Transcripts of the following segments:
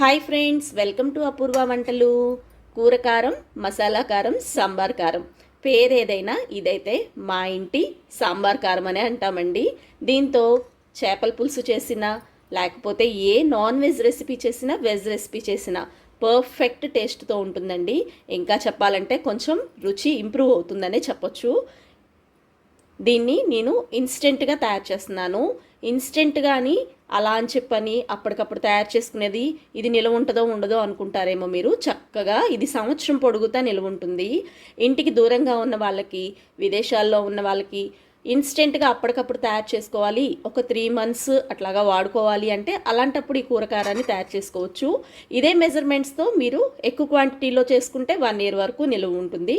Hi friends welcome to Apoorva వంటలు. కూర కారం మసాలా కారం సాంబార్ కారం. పేరు ఏదైనా ఇదైతే మా ఇంటి సాంబార్ కారం అనే అంటామండి. దీంతో చేపల పులుసు చేసినా లేకపోతే ఏ నాన్ వెజ్ రెసిపీ చేసినా వెజ్ రెసిపీ చేసినా పర్ఫెక్ట్ టేస్ట్తో ఉంటుందండి. ఇంకా చెప్పాలంటే కొంచెం రుచి ఇంప్రూవ్ అవుతుందనే చెప్పొచ్చు. దీన్ని నేను ఇన్స్టెంట్గా తయారు చేస్తున్నాను. ఇన్స్టెంట్గా కానీ అలా అని చెప్పని అప్పటికప్పుడు తయారు చేసుకునేది ఇది నిలవ ఉంటుందో ఉండదో అనుకుంటారేమో మీరు. చక్కగా ఇది సంవత్సరం పొడుగుతా నిలవ ఉంటుంది. ఇంటికి దూరంగా ఉన్న వాళ్ళకి విదేశాల్లో ఉన్న వాళ్ళకి ఇన్స్టెంట్గా అప్పటికప్పుడు తయారు చేసుకోవాలి. ఒక త్రీ మంత్స్ అట్లాగా వాడుకోవాలి అంటే అలాంటప్పుడు ఈ కూరకారాన్ని తయారు చేసుకోవచ్చు. ఇదే మెజర్మెంట్స్తో మీరు ఎక్కువ క్వాంటిటీలో చేసుకుంటే వన్ ఇయర్ వరకు నిలువ ఉంటుంది.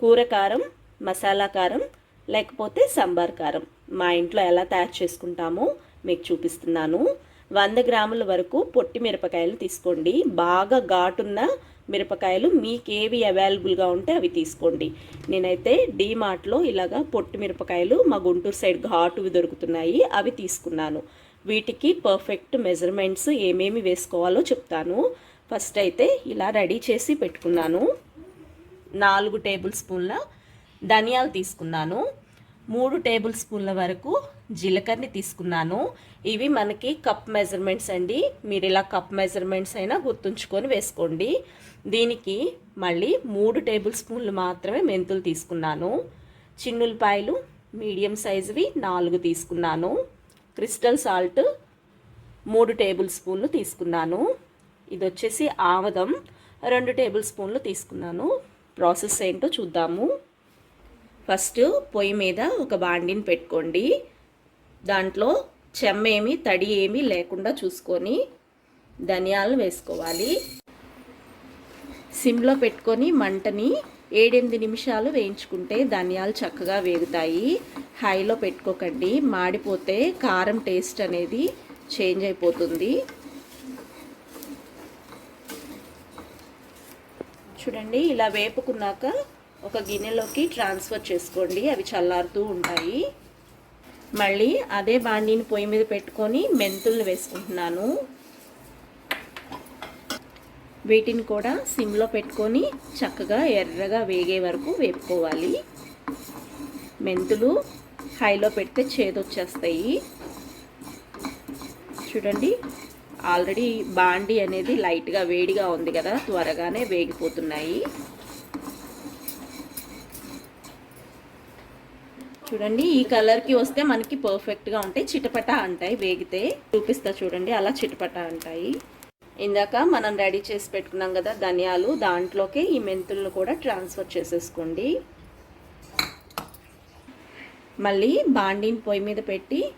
కూర కారం మసాలా కారం లేకపోతే సాంబార్ కారం. మా ఇంట్లో ఎలా తయారు చేసుకుంటామో మీకు చూపిస్తున్నాను. వంద గ్రాముల వరకు పొట్టి మిరపకాయలు తీసుకోండి. బాగా ఘాటున్న మిరపకాయలు మీకు ఏవి అవైలబుల్గా ఉంటే అవి తీసుకోండి. నేనైతే డీమార్ట్లో ఇలాగా పొట్టి మిరపకాయలు మా గుంటూరు సైడ్ ఘాటువి దొరుకుతున్నాయి అవి తీసుకున్నాను. వీటికి పర్ఫెక్ట్ మెజర్మెంట్స్ ఏమేమి వేసుకోవాలో చెప్తాను. ఫస్ట్ అయితే ఇలా రెడీ చేసి పెట్టుకున్నాను. నాలుగు టేబుల్ స్పూన్ల ధనియాలు తీసుకున్నాను. మూడు టేబుల్ స్పూన్ల వరకు జీలకర్రని తీసుకున్నాను. ఇవి మనకి కప్ మెజర్మెంట్స్ అండి. మీరు ఇలా కప్ మెజర్మెంట్స్ అయినా గుర్తుంచుకొని వేసుకోండి. దీనికి మళ్ళీ మూడు టేబుల్ స్పూన్లు మాత్రమే మెంతులు తీసుకున్నాను. చిన్నులపాయలు మీడియం సైజువి నాలుగు తీసుకున్నాను. క్రిస్టల్ సాల్ట్ మూడు టేబుల్ స్పూన్లు తీసుకున్నాను. ఇది వచ్చేసి ఆవదం రెండు టేబుల్ స్పూన్లు తీసుకున్నాను. ప్రాసెస్ ఏంటో చూద్దాము. ఫస్ట్ పొయ్యి మీద ఒక బాండిని పెట్టుకోండి. దాంట్లో చెమ్మేమి తడి ఏమీ లేకుండా చూసుకొని ధనియాలను వేసుకోవాలి. సిమ్లో పెట్టుకొని మంటని ఏడెనిమిది నిమిషాలు వేయించుకుంటే ధనియాలు చక్కగా వేగుతాయి. హైలో పెట్టుకోకండి. మాడిపోతే కారం టేస్ట్ అనేది చేంజ్ అయిపోతుంది. చూడండి ఇలా వేపుకున్నాక ఒక గిన్నెలోకి ట్రాన్స్ఫర్ చేసుకోండి. అవి చల్లారుతూ ఉంటాయి. మళ్ళీ అదే బాండీని పొయ్యి మీద పెట్టుకొని మెంతుల్ని వేసుకుంటున్నాను. వీటిని కూడా సిమ్లో పెట్టుకొని చక్కగా ఎర్రగా వేగే వరకు వేపుకోవాలి. మెంతులు హైలో పెడితే చేదొచ్చేస్తాయి. చూడండి ఆల్రెడీ బాండి అనేది లైట్గా వేడిగా ఉంది కదా త్వరగానే వేగిపోతున్నాయి. చూడండి. ఈ కలర్కి వస్తే మనకి పర్ఫెక్ట్గా ఉంటాయి. చిటపట అంటాయి. వేగితే చూపిస్తా చూడండి. అలా చిటపట అంటాయి. ఇందాక మనం రెడీ చేసి పెట్టుకున్నాం కదా ధనియాలు. దాంట్లోకి ఈ మెంతులను కూడా ట్రాన్స్ఫర్ చేసేసుకోండి. మళ్ళీ బాండీని పొయ్యి మీద పెట్టి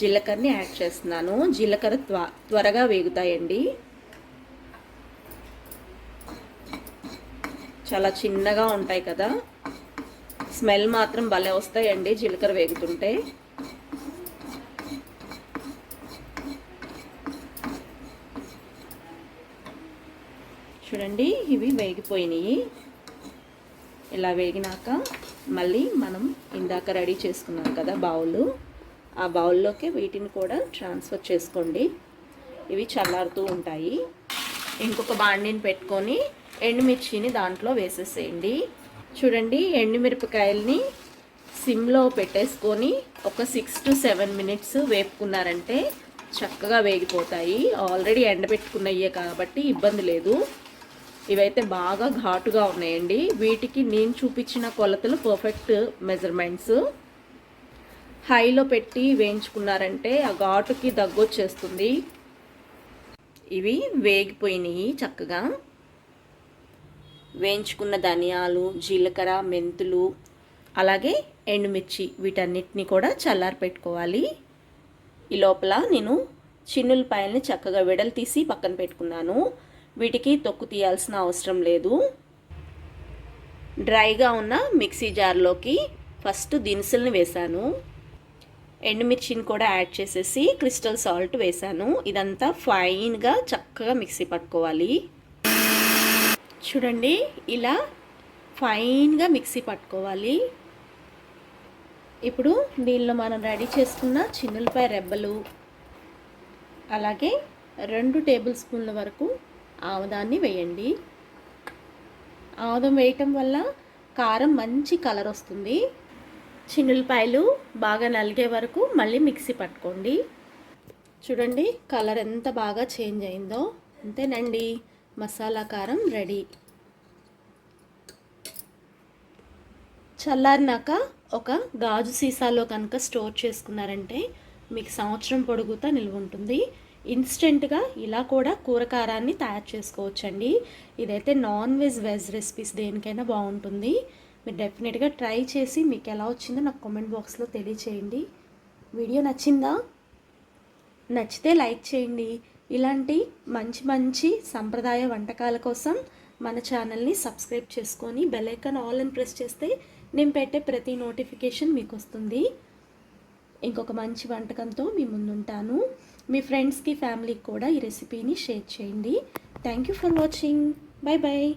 జీలకర్రని యాడ్ చేస్తున్నాను. జీలకర్ర త్వ త్వరగా వేగుతాయండి. చాలా చిన్నగా ఉంటాయి కదా. స్మెల్ మాత్రం భలే వస్తాయండి జీలకర్ర వేగుతుంటే. చూడండి ఇవి వేగిపోయినాయి. ఇలా వేగినాక మళ్ళీ మనం ఇందాక రెడీ చేసుకున్నాం కదా బౌల్. ఆ బౌల్లోకి వీటిని కూడా ట్రాన్స్ఫర్ చేసుకోండి. ఇవి చల్లారుతూ ఉంటాయి. ఇంకొక బాండిని పెట్టుకొని ఎండుమిర్చిని దాంట్లో వేసేసేయండి. చూడండి ఎండుమిరపకాయల్ని సిమ్లో పెట్టేసుకొని ఒక సిక్స్ టు సెవెన్ మినిట్స్ వేపుకున్నారంటే చక్కగా వేగిపోతాయి. ఆల్రెడీ ఎండబెట్టుకున్నయ్యే కాబట్టి ఇబ్బంది లేదు. ఇవైతే బాగా ఘాటుగా ఉన్నాయండి. వీటికి నేను చూపించిన కొలతలు పర్ఫెక్ట్ మెజర్మెంట్స్ హైలో పెట్టి వేయించుకున్నారంటే ఆ ఘాటుకి దగ్గొచ్చేస్తుంది. ఇవి వేగిపోయినాయి చక్కగా. వేయించుకున్న ధనియాలు జీలకర్ర మెంతులు అలాగే ఎండుమిర్చి వీటన్నిటిని కూడా చల్లారి పెట్టుకోవాలి ఈ లోపల నేను చిన్నులపాయల్ని చక్కగా వెడలు తీసి పక్కన పెట్టుకున్నాను. వీటికి తొక్కు తీయాల్సిన అవసరం లేదు. డ్రైగా ఉన్న మిక్సీ జార్లోకి ఫస్ట్ దినుసుల్ని వేశాను. ఎండుమిర్చిని కూడా యాడ్ చేసేసి క్రిస్టల్ సాల్ట్ వేశాను. ఇదంతా ఫైన్గా చక్కగా మిక్సీ పట్టుకోవాలి. చూడండి ఇలా ఫైన్గా మిక్సీ పట్టుకోవాలి. ఇప్పుడు దీనిలో మనం రెడీ చేసుకున్న చిన్నులపాయ రెబ్బలు అలాగే రెండు టేబుల్ స్పూన్ల వరకు ఆముదాన్ని వేయండి. ఆముదం వేయటం వల్ల కారం మంచి కలర్ వస్తుంది. చిన్నులపాయలు బాగా నలిగే వరకు మళ్ళీ మిక్సీ పట్టుకోండి. చూడండి కలర్ ఎంత బాగా చేంజ్ అయిందో. అంతేనండి. మసాలా కారం రెడీ. చల్లారినాక ఒక గాజు సీసాలో కనుక స్టోర్ చేసుకున్నారంటే మీకు సంవత్సరం పొడుగుతా నిల్వ ఉంటుంది. ఇన్స్టెంట్గా ఇలా కూడా కూరకారాన్ని తయారు చేసుకోవచ్చండి. ఇదైతే నాన్ వెజ్ వెజ్ రెసిపీస్ దేనికైనా బాగుంటుంది. మీరు డెఫినెట్గా ట్రై చేసి మీకు ఎలా వచ్చిందో నాకు కామెంట్ బాక్స్లో తెలియచేయండి. వీడియో నచ్చిందా? నచ్చితే లైక్ చేయండి. ఇలాంటి మంచి మంచి సంప్రదాయ వంటకాల కోసం మన ఛానల్ని సబ్స్క్రైబ్ చేసుకొని బెల్ ఐకాన్ ఆల్ అని ప్రెస్ చేస్తే నేను పెట్టే ప్రతి నోటిఫికేషన్ మీకు వస్తుంది ఇంకొక మంచి వంటకంతో మీ ముందుంటాను. మీ ఫ్రెండ్స్కి ఫ్యామిలీకి కూడా ఈ రెసిపీని షేర్ చేయండి. Thank you for watching. Bye bye